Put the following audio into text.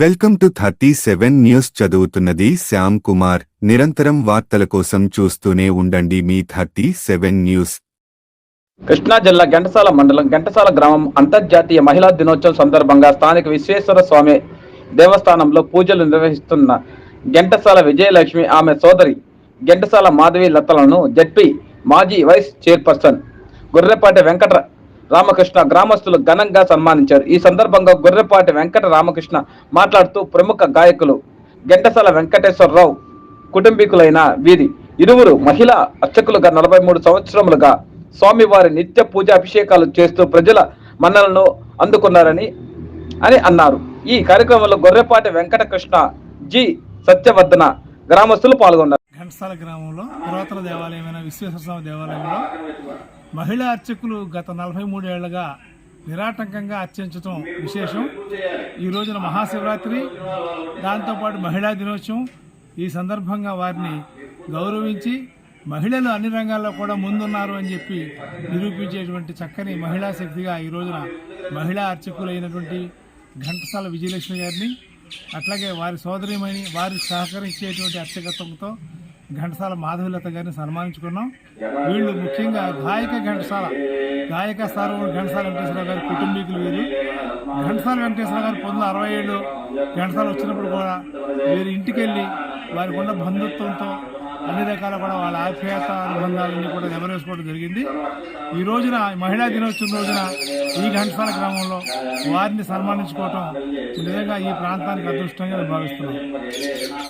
Welcome to thirty seven news చదువుతున్నది శ్యామ్ కుమార్. నిరంతరం వార్తల కోసం చూస్తూనే ఉండండి మీ థర్టీ సెవెన్ న్యూస్. కృష్ణా జిల్లా ఘంటసాల మండలం ఘంటసాల గ్రామం అంతర్జాతీయ మహిళా దినోత్సవం సందర్భంగా స్థానిక విశ్వేశ్వర స్వామి దేవస్థానంలో పూజలు నిర్వహిస్తున్న ఘంటసాల విజయలక్ష్మి ఆమె సోదరి ఘంటసాల మాధవి లతలను జడ్పీ మాజీ వైస్ చైర్పర్సన్ గొర్రెపాటి వెంకట రామకృష్ణ గ్రామస్తులు ఘనంగా సన్మానించారు. ఈ సందర్భంగా గొర్రెపాటి వెంకట రామకృష్ణ మాట్లాడుతూ ప్రముఖ గాయకులు ఘంటసాల వెంకటేశ్వరరావు కుటుంబీకులైన వీరి ఇరువురు మహిళా అర్చకులుగా నలభై మూడు సంవత్సరములుగా స్వామివారి నిత్య పూజ అభిషేకాలు చేస్తూ ప్రజల మన్నలను అందుకున్నారని అని అన్నారు. ఈ కార్యక్రమంలో గొర్రెపాటి వెంకటకృష్ణ జి సత్యవర్ధన గ్రామస్తులు పాల్గొన్నారు. ఘంటసాల గ్రామంలో పురాతన దేవాలయమైన విశ్వేశ్వర స్వామి దేవాలయంలో మహిళా అర్చకులు గత నలభై మూడేళ్ళుగా నిరాటంకంగా అర్చించడం విశేషం. ఈ రోజున మహాశివరాత్రి దాంతోపాటు మహిళా దినోత్సవం. ఈ సందర్భంగా వారిని గౌరవించి మహిళలు అన్ని రంగాల్లో కూడా ముందున్నారు అని చెప్పి నిరూపించేటువంటి చక్కని మహిళా శక్తిగా ఈ రోజున మహిళా అర్చకులైనటువంటి ఘంటసాల విజయలక్ష్మి గారిని అట్లాగే వారి సోదరిమని వారి సహకరించేటువంటి అర్చకత్వంతో ఘంటసాల మాధవిలత గారిని సన్మానించుకున్నాం. వీళ్ళు ముఖ్యంగా గాయక ఘంటసాల గాయక సార్వడు ఘంటసాల వెంకటేశ్వర గారి కుటుంబీకులు వీరు. ఘంటసాల వెంకటేశ్వర గారు పంతొమ్మిది అరవై ఏళ్ళు ఘంటసాల వచ్చినప్పుడు కూడా వీరి ఇంటికి వెళ్ళి వారికి ఉన్న బంధుత్వంతో అన్ని రకాల కూడా వాళ్ళ ఆప్యాయత అనుబంధాలన్నీ కూడా నెమరేసుకోవడం జరిగింది. ఈ రోజున మహిళా దినోత్సవం రోజున ఈ ఘంటసాల గ్రామంలో వారిని సన్మానించుకోవటం నిజంగా ఈ ప్రాంతానికి అదృష్టంగా భావిస్తున్నాం